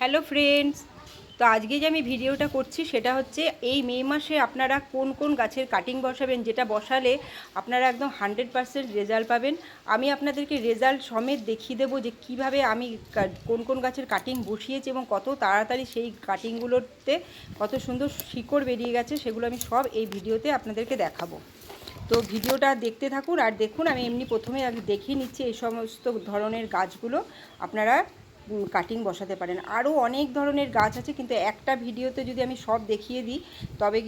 Hello friends, তো আজকে যে আমি ভিডিওটা করছি সেটা হচ্ছে এই মে মাসে আপনারা কোন কোন গাছের কাটিং বসাবেন, যেটা বসালে আপনারা একদম হান্ড্রেড পারসেন্ট রেজাল্ট পাবেন। আমি আপনাদেরকে রেজাল্ট সমেত দেখিয়ে দেবো যে কীভাবে আমি কোন কোন গাছের কাটিং বসিয়েছি এবং কত তাড়াতাড়ি সেই কাটিংগুলোতে কত সুন্দর শিকড় বেরিয়ে গেছে, সেগুলো আমি সব এই ভিডিওতে আপনাদেরকে দেখাবো। তো ভিডিওটা দেখতে থাকুন আর দেখুন, আমি এমনি প্রথমে আগে দেখিয়ে নিচ্ছি এই সমস্ত ধরনের গাছগুলো। আপনারা কাটিং বসাতে পারেন। আরও অনেক ধরনের গাছ আছে, কিন্তু একটা ভিডিওতে যদি আমি সব দেখিয়ে দিই, তবে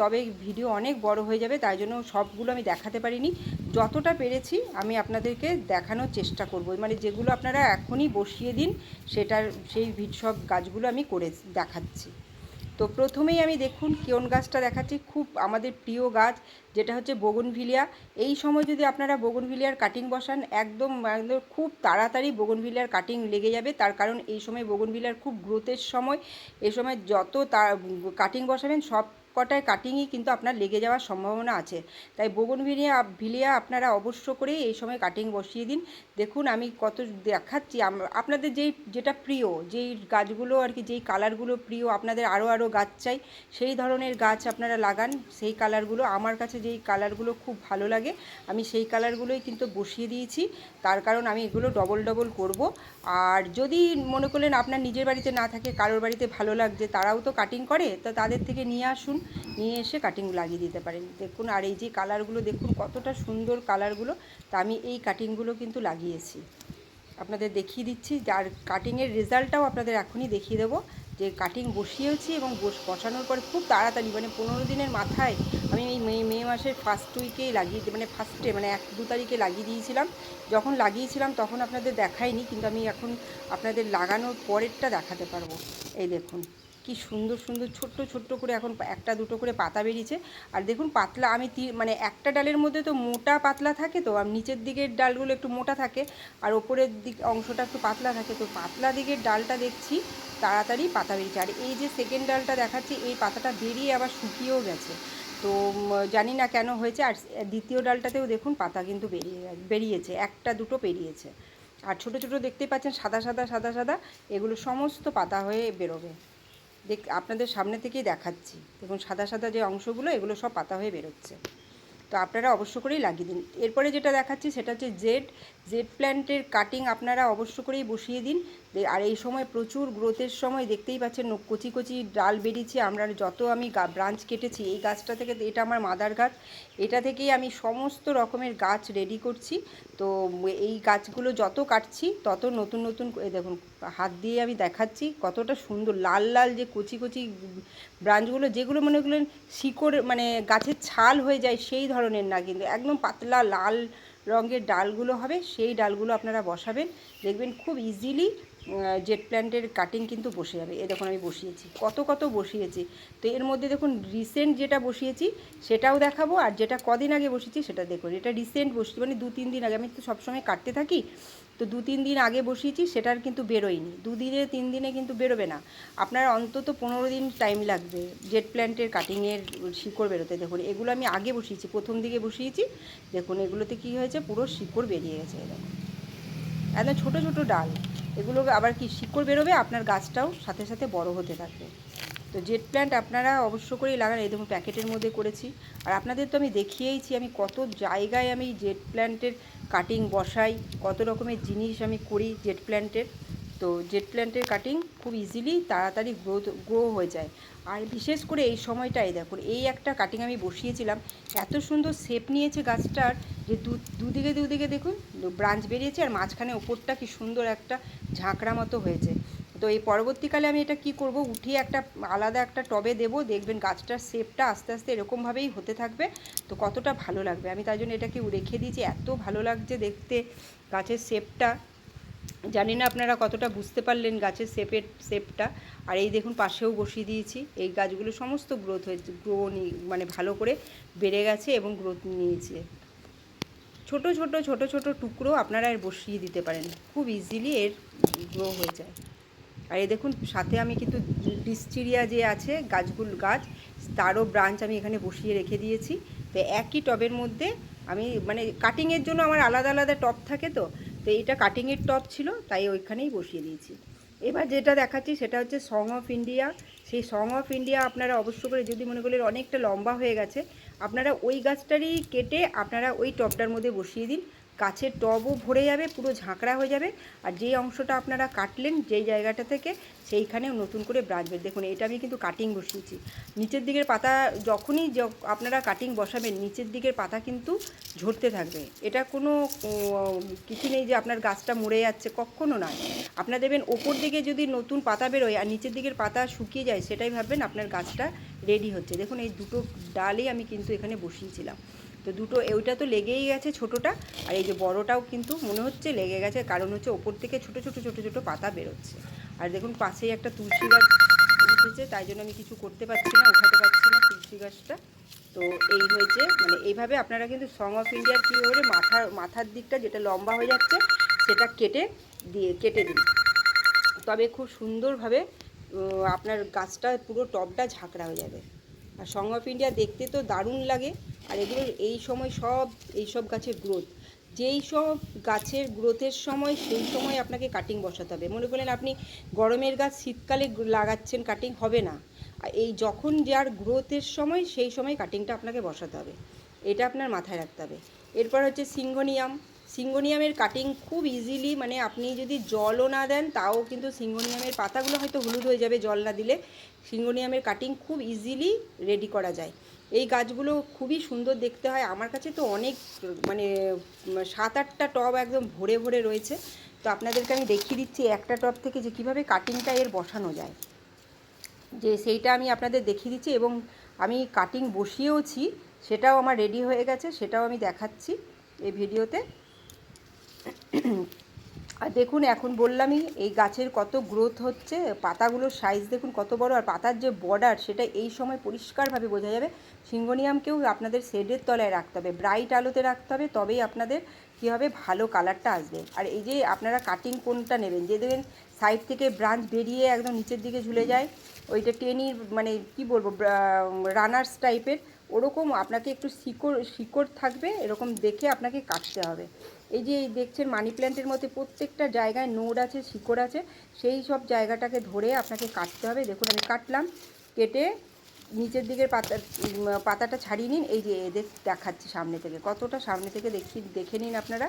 তবে ভিডিও অনেক বড় হয়ে যাবে, তাই জন্য সবগুলো আমি দেখাতে পারিনি। যতটা পেরেছি, আমি আপনাদেরকে দেখানোর চেষ্টা করব। মানে যেগুলো আপনারা এখনই বসিয়ে দিন, সেটার, সেই সব গাছগুলো আমি করে দেখাচ্ছি। তো প্রথমেই আমি দেখুন কেওন গাছটা দেখাচ্ছি, খুব আমাদের প্রিয় গাছ, যেটা হচ্ছে বগনভিলিয়া। এই সময় যদি আপনারা বগনভিলিয়ার কাটিং বসান, একদম খুব তাড়াতাড়ি বগনভিলিয়ার কাটিং লেগে যাবে। তার কারণ এই সময় বগনভিলিয়ার খুব গ্রোথের সময়। এই সময় যত কাটিং বসাবেন, সব কটায় কাটিংই কিন্তু আপনার লেগে যাওয়ার সম্ভাবনা আছে। তাই বগনভিলিয়া ভিলিয়া আপনারা অবশ্য করে এই সময় কাটিং বসিয়ে দিন। দেখুন, আমি কত দেখাচ্ছি। আপনাদের যেই, যেটা প্রিয়, যেই গাছগুলো আর কি, যেই কালারগুলো প্রিয়, আপনাদের আরও আরও গাছ চাই, সেই ধরনের গাছ আপনারা লাগান। সেই কালারগুলো আমার কাছে যেই কালারগুলো খুব ভালো লাগে, আমি সেই কালারগুলোই কিন্তু বসিয়ে দিয়েছি। তার কারণ আমি এগুলো ডবল ডবল করব। আর যদি মনে করলেন আপনার নিজের বাড়িতে না থাকে, কারোর বাড়িতে ভালো লাগছে, তারাও তো কাটিং করে, তো তাদের থেকে নিয়ে আসুন। নিয়ে এসে কাটিং লাগিয়ে দিতে পারেন। দেখুন, আর এই যে কালারগুলো দেখুন, কতটা সুন্দর কালারগুলো তা আমি এই কাটিংগুলো কিন্তু লাগিয়েছি। আপনাদের দেখিয়ে দিচ্ছি, যার কাটিংয়ের রেজাল্টটাও আপনাদের এখনই দেখিয়ে দেবো। যে কাটিং বসিয়েছি এবং বস, বসানোর পরে খুব তাড়াতাড়ি মানে পনেরো দিনের মাথায় আমি এই মে মে মাসের ফার্স্ট উইকেই লাগিয়ে মানে ফার্স্টে মানে এক, দু তারিখে লাগিয়ে দিয়েছিলাম। যখন লাগিয়েছিলাম তখন আপনাদের দেখাইনি, কিন্তু আমি এখন আপনাদের লাগানোর পরেরটা দেখাতে পারব। এই দেখুন। কি সুন্দর সুন্দর, ছোট্ট ছোট্ট করে এখন একটা দুটো করে পাতা বেরিয়েছে। আর দেখুন পাতলা, আমি মানে একটা ডালের মধ্যে তো মোটা পাতলা থাকে তো, আর নিচের দিকের ডালগুলো একটু মোটা থাকে, আর ওপরের দিক অংশটা একটু পাতলা থাকে, তো পাতলা দিকের ডালটা দেখছি, তাড়াতাড়ি পাতা বেরিয়েছে। আর এই যে সেকেন্ড ডালটা দেখাচ্ছি, এই পাতাটা বেরিয়ে আবার শুকিয়েও গেছে। তো জানি না কেন হয়েছে, আর দ্বিতীয় ডালটাতেও দেখুন পাতা কিন্তু বেরিয়ে, বেরিয়েছে, একটা দুটো বেরিয়েছে আর ছোট ছোট দেখতেই পাচ্ছেন সাদা সাদা সাদা সাদা, এগুলো সমস্ত পাতা হয়ে বেরোবে। দেখ, আপনাদের সামনে থেকেই দেখাচ্ছি। দেখুন, সাদা সাদা যে অংশগুলো, এগুলো সব পাতা হয়ে বেরোচ্ছে। তো আপনারা অবশ্য করেই লাগিয়ে দিন। এরপরে যেটা দেখাচ্ছি, সেটা হচ্ছে জেড জেড প্ল্যান্টের কাটিং আপনারা অবশ্য করেই বসিয়ে দিন। আর এই সময় প্রচুর গ্রোথের সময় দেখতেই পাচ্ছেন কচি কচি ডাল বেরিয়েছে। আমরা যত আমি ব্রাঞ্চ কেটেছি, এই গাছটা থেকে এটা আমার মাদার গাছ এটা থেকেই আমি সমস্ত রকমের গাছ রেডি করছি। তো, এই গাছগুলো যত কাটছি, তত নতুন নতুন দেখুন, হাত দিয়ে আমি দেখাচ্ছি কতটা সুন্দর। লাল লাল যে কচি কচি ব্রাঞ্চগুলো যেগুলো মনে করলেন শিকড় মানে গাছের ছাল হয়ে যায়, সেই ধরনের না, কিন্তু একদম পাতলা, লাল রঙের ডালগুলো হবে সেই ডালগুলো আপনারা বসাবেন। দেখবেন খুব ইজিলি জেট প্ল্যান্টের কাটিং কিন্তু বসে যাবে। এ দেখুন আমি বসিয়েছি। কত কত বসিয়েছি। তো এর মধ্যে দেখুন রিসেন্ট যেটা বসিয়েছি, সেটাও দেখাবো। আর যেটা কদিন আগে বসিয়েছি, সেটা দেখুন। এটা রিসেন্ট বসিয়েছি মানে দু তিন দিন আগে। আমি তো সবসময় কাটতে থাকি, তো দু তিন দিন আগে বসিয়েছি, সেটার কিন্তু বেরোয়নি। দুদিনে তিন দিনে কিন্তু বেরোবে না। আপনার অন্তত পনেরো দিন টাইম লাগবে জেট প্ল্যান্টের কাটিংয়ের শিকড় বেরোতে। দেখুন, এগুলো আমি আগে বসিয়েছি, প্রথম দিকে বসিয়েছি। দেখুন, এগুলোতে কী হয়েছে, পুরো শিকড় বেরিয়ে গেছে। দেখুন, একদম ছোটো ছোটো ডাল। এগুলো আবার কি শিকড় বেরোবে? আপনার গাছটাও সাথে সাথে বড় হতে থাকবে। তো জেট প্ল্যান্ট আপনারা অবশ্য করেই লাগান। এই দেখুন, প্যাকেটের মধ্যে করেছি। আর আপনাদের তো আমি দেখিয়েইছি, আমি কত জায়গায় আমি জেট প্ল্যান্টের কাটিং বসাই, কত রকমের জিনিস আমি করি জেট প্ল্যান্টের তো জেট প্ল্যান্টের কাটিং খুব ইজিলি তাড়াতাড়ি গ্রোথ গ্রো হয়ে যায়। আর বিশেষ করে এই সময়টাই দেখুন, এই একটা কাটিং আমি বসিয়েছিলাম, এত সুন্দর শেপ নিয়েছে গাছটার যে দুদিকে দুদিকে দেখুন ব্রাঞ্চ বেরিয়েছে আর মাঝখানে ওপরটা কি সুন্দর একটা ঝাঁকড়া মতো হয়েছে। তো এই পরবর্তীকালে আমি এটা কি করব, উঠিয়ে একটা আলাদা একটা টবে দেব, দেখবেন গাছটার শেপটা আস্তে আস্তে এরকমভাবেই হতে থাকবে, তো কতটা ভালো লাগবে। আমি তাই জন্য এটাকে রেখে দিয়েছি, এত ভালো লাগছে দেখতে গাছের শেপটা জানি না আপনারা কতটা বুঝতে পারলেন গাছের শেপের শেপটা। আর এই দেখুন, পাশেও বসিয়ে দিয়েছি। এই গাছগুলো সমস্ত গ্রোথ হয়েছে গ্রো মানে ভালো করে বেড়ে গেছে এবং গ্রোথ নিয়েছে। ছোট ছোট ছোট ছোট টুকরো আপনারা এর বসিয়ে দিতে পারেন। খুব ইজিলি এর গ্রো হয়ে যায়। আর এই দেখুন, সাথে আমি কিন্তু ডিস্টিরিয়া যে আছে, গাছগুলো, গাছ, তারও ব্রাঞ্চ আমি এখানে বসিয়ে রেখে দিয়েছি। তো একই টবের মধ্যে আমি মানে কাটিংয়ের জন্য আমার আলাদা আলাদা টব থাকে তো তো এইটা কাটিংয়ের টপ ছিল, তাই ওইখানেই বসিয়ে দিয়েছি। এবার যেটা দেখাচ্ছি সেটা হচ্ছে সং অফ ইন্ডিয়া সেই সং অফ ইন্ডিয়া আপনারা অবশ্য করে যদি মনে করলেন অনেকটা লম্বা হয়ে গেছে, আপনারা ওই গাছটারই কেটে আপনারা ওই টপটার মধ্যে বসিয়ে দিন। গাছের টবও ভরে যাবে, পুরো ঝাঁকড়া হয়ে যাবে। আর যেই অংশটা আপনারা কাটলেন, যেই জায়গাটা থেকে, সেইখানেও নতুন করে ব্রাঞ্চ বের। দেখুন, এটা আমি কিন্তু কাটিং বসিয়েছি। নিচের দিকের পাতা যখনই আপনারা কাটিং বসাবেন, নিচের দিকের পাতা কিন্তু ঝরতে থাকবে। এটা কোনো কিছু নেই যে আপনার গাছটা মরে যাচ্ছে, কখনো নয়। আপনার দেবেন ওপর দিকে যদি নতুন পাতা বেরোয় আর নিচের দিকের পাতা শুকিয়ে যায়, সেটাই ভাববেন আপনার গাছটা রেডি হচ্ছে। দেখুন, এই দুটো ডালই আমি কিন্তু এখানে বসিয়েছিলাম। তো দুটো, ওইটা তো লেগেই গেছে ছোটোটা, আর এই যে বড়টাও কিন্তু মনে হচ্ছে লেগে গেছে, কারণ হচ্ছে ওপর থেকে ছোটো ছোটো ছোটো ছোটো পাতা বেরোচ্ছে। আর দেখুন পাশেই একটা তুলসী গাছ উঠেছে, তাই জন্য আমি কিছু করতে পারছি না, উঠাতে পারছি না তুলসী গাছটা। তো এই হয়েছে মানে এইভাবে আপনারা কিন্তু সং অফ ইন্ডিয়ার কী করে মাথার মাথার দিকটা যেটা লম্বা হয়ে যাচ্ছে, সেটা কেটে দিয়ে, কেটে দিন। তবে খুব সুন্দরভাবে আপনার গাছটা পুরো টবটা ঝাঁকড়া হয়ে যাবে। আর সং অফ ইন্ডিয়া দেখতে তো দারুণ লাগে। আর এগুলো এই সময় সব, এই সব গাছের গ্রোথ যেই সব গাছের গ্রোথের সময়, সেই সময় আপনাকে কাটিং বসাতে হবে। মনে করলেন আপনি গরমের গাছ শীতকালে লাগাচ্ছেন কাটিং হবে না। আর এই যখন যার গ্রোথের সময়, সেই সময় কাটিংটা আপনাকে বসাতে হবে। এটা আপনার মাথায় রাখতে হবে। এরপর হচ্ছে সিঙ্গোনিয়াম সিঙ্গোনিয়ামের কাটিং খুব ইজিলি মানে আপনি যদি জলও না দেন, তাও কিন্তু সিঙ্গোনিয়ামের পাতাগুলো হয়তো হলুদ হয়ে যাবে জল না দিলে। সিঙ্গোনিয়ামের কাটিং খুব ইজিলি রেডি করা যায়। এই গাছগুলো খুবই সুন্দর দেখতে হয়। আমার কাছে তো অনেক মানে সাত আটটা টব একদম ভরে ভরে রয়েছে। তো আপনাদেরকে আমি দেখিয়ে দিচ্ছি একটা টব থেকে যে কীভাবে কাটিংটা এর বসানো যায়। যে সেইটা আমি আপনাদের দেখিয়ে দিচ্ছি এবং আমি কাটিং বসিয়েওছি, সেটাও আমার রেডি হয়ে গেছে, সেটাও আমি দেখাচ্ছি এই ভিডিওতে আর দেখুন, এখন বললামই, এই গাছের কত গ্রোথ হচ্ছে, পাতাগুলোর সাইজ দেখুন কত বড়, আর পাতার যে বর্ডার সেটা এই সময় পরিষ্কারভাবে বোঝা যাবে। সিঙ্গোনিয়ামকেও আপনাদের শেডের তলায় রাখতে হবে ব্রাইট আলোতে রাখতে হবে, তবেই আপনাদের কী হবে, ভালো কালারটা আসবে। আর এই যে আপনারা কাটিং কোনটা নেবেন, যে দেবেন সাইড থেকে ব্রাঞ্চ বেরিয়ে একদম নিচের দিকে ঝুলে যায়, ওইটা টেনির মানে কি বলব রানার্স টাইপের ওরকম আপনাকে একটু শিকড় শিকড় থাকবে, এরকম দেখে আপনাকে কাটতে হবে। এই যে এই দেখছেন মানি প্ল্যান্টের মধ্যে প্রত্যেকটা জায়গায় নোড আছে, শিকড় আছে, সেই সব জায়গাটাকে ধরে আপনাকে কাটতে হবে। দেখুন, আমি কাটলাম, কেটে নিচের দিকের পাতা পাতাটা ছাড়িয়ে নিন। এই যে এদের দেখাচ্ছে সামনে থেকে, কতটা সামনে থেকে দেখি দেখে নিন আপনারা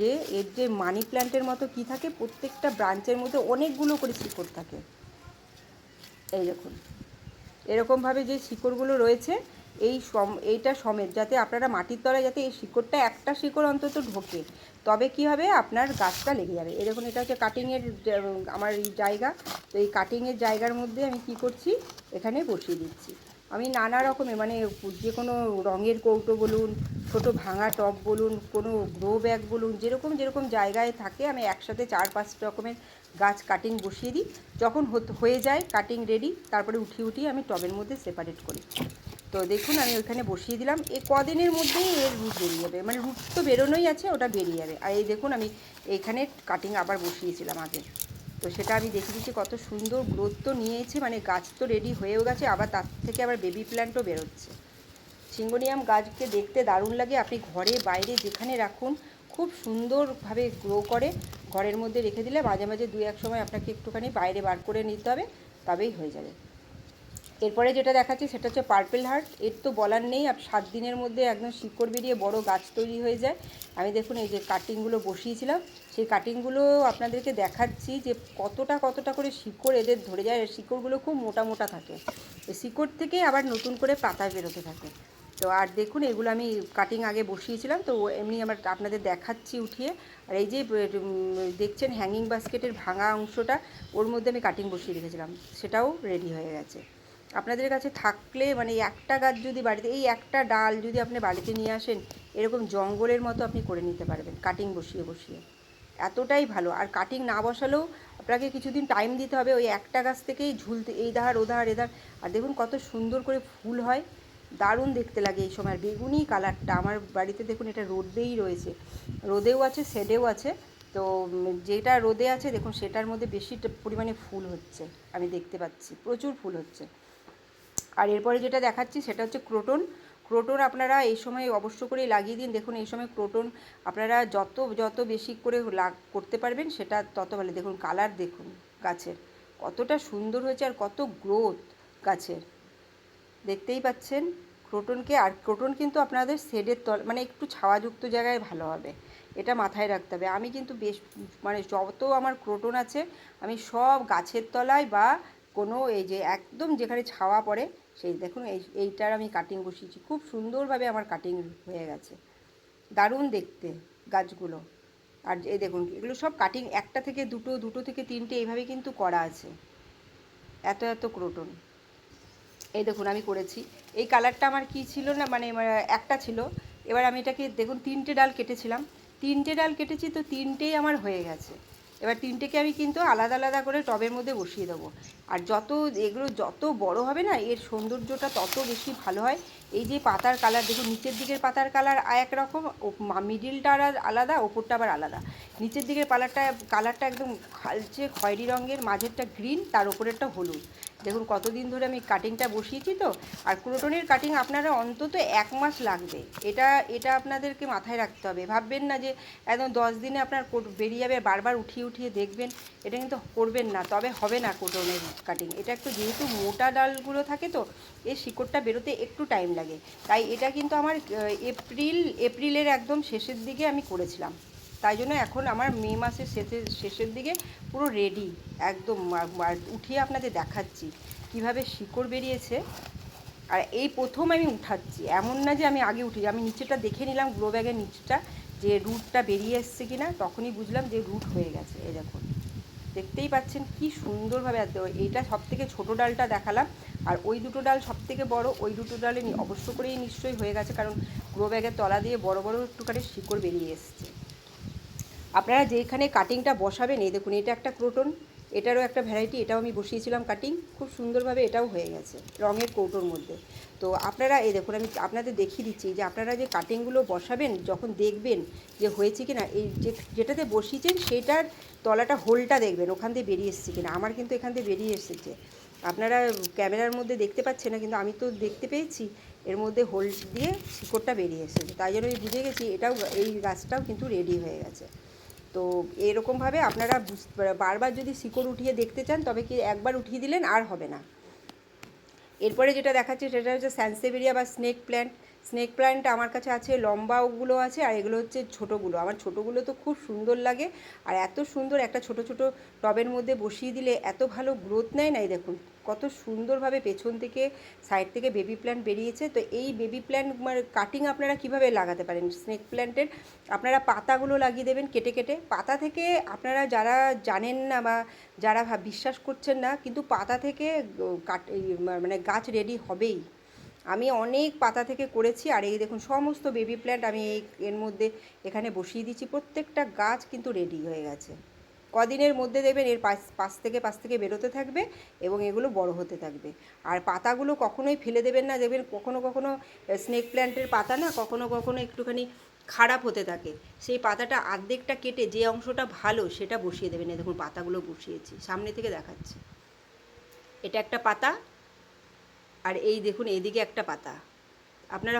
যে এর যে মানি প্ল্যান্টের মতো কি থাকে, প্রত্যেকটা ব্রাঞ্চের মধ্যে অনেকগুলো করে শিকড় থাকে। এই দেখুন, এরকমভাবে যে শিকড়গুলো রয়েছে এই সম এইটা সমেত, যাতে আপনারা মাটির তলায় যাতে এই শিকড়টা একটা শিকড় অন্তত ঢোকে। তবে কি হবে? আপনার গাছটা লেগে যাবে। এই দেখুন, এটা হচ্ছে কাটিংয়ের আমার এই জায়গা। তো এই কাটিংয়ের জায়গার মধ্যে আমি কি করছি? এখানে বসিয়ে দিচ্ছি। আমি নানা রকমের মানে যে কোনো রঙের কৌটো বলুন, ছোট ভাঙা টব বলুন, কোনো গ্রো ব্যাগ বলুন, যেরকম যেরকম জায়গায় থাকে, আমি একসাথে চার পাঁচ রকমের গাছ কাটিং বসিয়ে দিই। যখন হয়ে যায় কাটিং রেডি তারপরে উঠিয়ে উঠিয়ে আমি টবের মধ্যে সেপারেট করি। তো দেখুন, আমি ওইখানে বসিয়ে দিলাম। এই কদিনের মধ্যেই এর রুট বেরিয়ে যাবে। মানে রুট তো বেরোনোই আছে, ওটা বেরিয়ে যাবে। আর এই দেখুন, আমি এইখানে কাটিং আবার বসিয়েছিলাম আগে। তো সেটা আমি দেখে দিচ্ছি, কত সুন্দর গ্রোথ তো নিয়েছে। মানে গাছ তো রেডি হয়েও গেছে, আবার তার থেকে আবার বেবি প্ল্যান্টও বেরোচ্ছে। সিঙ্গোনিয়াম গাছকে দেখতে দারুণ লাগে। আপনি ঘরে বাইরে যেখানে রাখুন, খুব সুন্দরভাবে গ্রো করে ঘরের মধ্যে রেখে দিলে মাঝে মাঝে দু এক সময় আপনাকে একটুখানি বাইরে বার করে নিতে হবে, তবেই হয়ে যাবে। এরপরে যেটা দেখাচ্ছি সেটা হচ্ছে পার্পেল হার্ট এর তো বলার নেই, আর সাত দিনের মধ্যে একদম শিকড় বেরিয়ে বড় গাছ তৈরি হয়ে যায়। আমি দেখুন এই যে কাটিংগুলো বসিয়েছিলাম, সেই কাটিংগুলো আপনাদেরকে দেখাচ্ছি যে কতটা কতটা করে শিকড় এদের ধরে যায়। আর শিকড়গুলো খুব মোটা মোটা থাকে। এই শিকড় থেকে আবার নতুন করে পাতা বেরোতে থাকে। তো আর দেখুন এগুলো আমি কাটিং আগে বসিয়েছিলাম, তো এমনি আমার আপনাদের দেখাচ্ছি উঠিয়ে। আর এই যে দেখছেন হ্যাঙ্গিং বাস্কেটের ভাঙা অংশটা, ওর মধ্যে আমি কাটিং বসিয়ে রেখেছিলাম। সেটাও রেডি হয়ে গেছে। আপনাদের কাছে থাকলে মানে একটা গাছ যদি বাড়িতে, এই একটা ডাল যদি আপনি বাড়িতে নিয়ে আসেন, এরকম জঙ্গলের মতো আপনি করে নিতে পারবেন কাটিং বসিয়ে বসিয়ে। এতটাই ভালো। আর কাটিং না বসালেও আপনাকে কিছুদিন টাইম দিতে হবে ওই একটা গাছ থেকেই ঝুলতে, এই ধার, ও ধার এধার আর দেখুন কত সুন্দর করে ফুল হয়। দারুণ দেখতে লাগে এই সময়। বেগুনি কালারটা আমার বাড়িতে দেখুন এটা রোদেই রয়েছে। রোদেও আছে, শেডেও আছে। তো যেটা রোদে আছে, দেখুন সেটার মধ্যে বেশি পরিমাণে ফুল হচ্ছে, আমি দেখতে পাচ্ছি। প্রচুর ফুল হচ্ছে। আর এরপরে যেটা দেখাচ্ছি সেটা হচ্ছে ক্রোটন। ক্রোটন আপনারা এই সময় অবশ্য করে লাগিয়ে দিন। দেখুন, এই সময় ক্রোটন আপনারা যত যত বেশি করে লাগ করতে পারবেন সেটা তত ভালো। দেখুন, কালার দেখুন গাছের। কতটা সুন্দর হয়েছে আর কত গ্রোথ গাছের। দেখতেই পাচ্ছেন, ক্রোটনকে, আর ক্রোটন কিন্তু আপনাদের শেডের তল মানে একটু ছাওয়াযুক্ত জায়গায় ভালো হবে। এটা মাথায় রাখতে হবে। আমি কিন্তু বেশ মানে যত আমার ক্রোটন আছে, আমি সব গাছের তলায় বা কোনো এই যে একদম যেখানে ছাওয়া পড়ে, সেই দেখুন এই, এইটার আমি কাটিং বসিয়েছি। খুব সুন্দরভাবে আমার কাটিং হয়ে গেছে। দারুণ দেখতে গাছগুলো। আর এই দেখুন, এগুলো সব কাটিং একটা থেকে দুটো দুটো থেকে তিনটে এইভাবে কিন্তু করা আছে। এত এত ক্রোটন। এই দেখুন, আমি করেছি। এই কালারটা আমার কি ছিল না মানে একটা ছিল। এবার আমি এটাকে দেখুন, তিনটে ডাল কেটেছিলাম। তিনটে ডাল কেটেছি তো তিনটেই আমার হয়ে গেছে। এবার তিনটেকে আমি কিন্তু আলাদা আলাদা করে টবের মধ্যে বসিয়ে দেবো। আর যত এগুলো যত বড় হবে না, এর সৌন্দর্যটা তত বেশি ভালো হয়। এই যে পাতার কালার, দেখুন নিচের দিকের পাতার কালার একরকম মিডিলটা আর আলাদা, ওপরটা আবার আলাদা। নিচের দিকের পালারটা কালারটা একদম খালচে খয়েরি রঙের, মাঝেরটা গ্রিন তার ওপরেরটা হলুদ। দেখুন, কতদিন ধরে আমি কাটিংটা বসিয়েছি তো, আর ক্রোটনের কাটিং আপনারা অন্তত এক মাস লাগবে। এটা এটা আপনাদেরকে মাথায় রাখতে হবে। ভাববেন না যে একদম দশ দিনে আপনার কোট- বেরিয়ে যাবে, বারবার উঠিয়ে উঠিয়ে দেখবেন, এটা কিন্তু করবেন না। তবে হবে না ক্রোটনের কাটিং এটা একটু যেহেতু মোটা ডালগুলো থাকে তো এর শিকড়টা বেরোতে একটু টাইম লাগে। তাই এটা কিন্তু আমার এপ্রিল, এপ্রিলের একদম শেষের দিকে আমি করেছিলাম। তাই জন্য এখন আমার মে মাসের শেষের শেষের দিকে পুরো রেডি একদম উঠিয়ে আপনাদের দেখাচ্ছি কীভাবে শিকড় বেরিয়েছে। আর এই প্রথম আমি উঠাচ্ছি, এমন না যে আমি আগে উঠি আমি নিচেটা দেখে নিলাম গ্রো ব্যাগের নিচটা যে রুটটা বেরিয়ে এসছে কি না তখনই বুঝলাম যে রুট হয়ে গেছে, এই দেখুন। দেখতেই পাচ্ছেন কি সুন্দরভাবে এইটা সব থেকে ছোটো ডালটা দেখালাম, আর ওই দুটো ডাল সব থেকে বড়, ওই দুটো ডালে অবশ্য করেই নিশ্চয়ই হয়ে গেছে, কারণ গ্রো ব্যাগের তলা দিয়ে বড় বড় একটুখানি শিকড় বেরিয়ে এসছে। আপনারা যেখানে কাটিংটা বসাবেন, এই দেখুন, এটা একটা ক্রোটন এটারও একটা ভ্যারাইটি এটাও আমি বসিয়েছিলাম কাটিং খুব সুন্দরভাবে এটাও হয়ে গেছে, রঙের কৌটোর মধ্যে। তো আপনারা, এই দেখুন, আমি আপনাদের দেখিয়ে দিচ্ছি যে আপনারা যে কাটিংগুলো বসাবেন, যখন দেখবেন যে হয়েছে কি না এই যে, যেটাতে বসিয়েছেন সেটার তলাটা হোলটা দেখবেন, ওখান দিয়ে বেরিয়ে এসছে কিনা। আমার কিন্তু এখান দিয়ে বেরিয়ে এসেছে। আপনারা ক্যামেরার মধ্যে দেখতে পাচ্ছেন না, কিন্তু আমি তো দেখতে পেয়েছি, এর মধ্যে হোল দিয়ে শিকড়টা বেরিয়ে এসেছে। তাই জন্য আমি বুঝে গেছি, এটাও, এই গাছটাও কিন্তু রেডি হয়ে গেছে। তো এরকমভাবে আপনারা বারবার যদি শিকড় উঠিয়ে দেখতে চান, তবে কি একবার উঠিয়ে দিলেন আর হবে না। এরপরে যেটা দেখাচ্ছে, সেটা হচ্ছে স্যান্সেভেরিয়া বা স্নেক প্ল্যান্ট। স্নেক প্ল্যান্ট আমার কাছে আছে লম্বাগুলো আছে, আর এগুলো হচ্ছে ছোটোগুলো। আমার ছোটোগুলো তো খুব সুন্দর লাগে, আর এত সুন্দর একটা ছোট ছোট টবের মধ্যে বসিয়ে দিলে এত ভালো গ্রোথ নেয় নাই দেখুন। কত সুন্দরভাবে পেছন থেকে সাইড থেকে বেবি প্ল্যান্ট বেরিয়েছে। তো এই বেবি প্ল্যান্ট মানে কাটিং আপনারা কীভাবে লাগাতে পারেন? স্নেক প্ল্যান্টের আপনারা পাতাগুলো লাগিয়ে দেবেন কেটে কেটে। পাতা থেকে আপনারা যারা জানেন না বা যারা বিশ্বাস করছেন না, কিন্তু পাতা থেকে কাট মানে গাছ রেডি হবেই। আমি অনেক পাতা থেকে করেছি, আর এই দেখুন সমস্ত বেবি প্ল্যান্ট আমি এই এর মধ্যে এখানে বসিয়ে দিচ্ছি। প্রত্যেকটা গাছ কিন্তু রেডি হয়ে গেছে। কদিনের মধ্যে দেখবেন এর পাশ পাশ থেকে পাশ থেকে বেরোতে থাকবে এবং এগুলো বড় হতে থাকবে। আর পাতাগুলো কখনোই ফেলে দেবেন না। দেখবেন কখনো কখনো স্নেক প্ল্যান্টের পাতা না কখনো কখনো একটুখানি খারাপ হতে থাকে। সেই পাতাটা আর্ধেকটা কেটে যে অংশটা ভালো সেটা বসিয়ে দেবেন। এই দেখুন পাতাগুলো বসিয়েছি। সামনে থেকে দেখাচ্ছি। এটা একটা পাতা আর এই দেখুন এদিকে একটা পাতা। আপনারা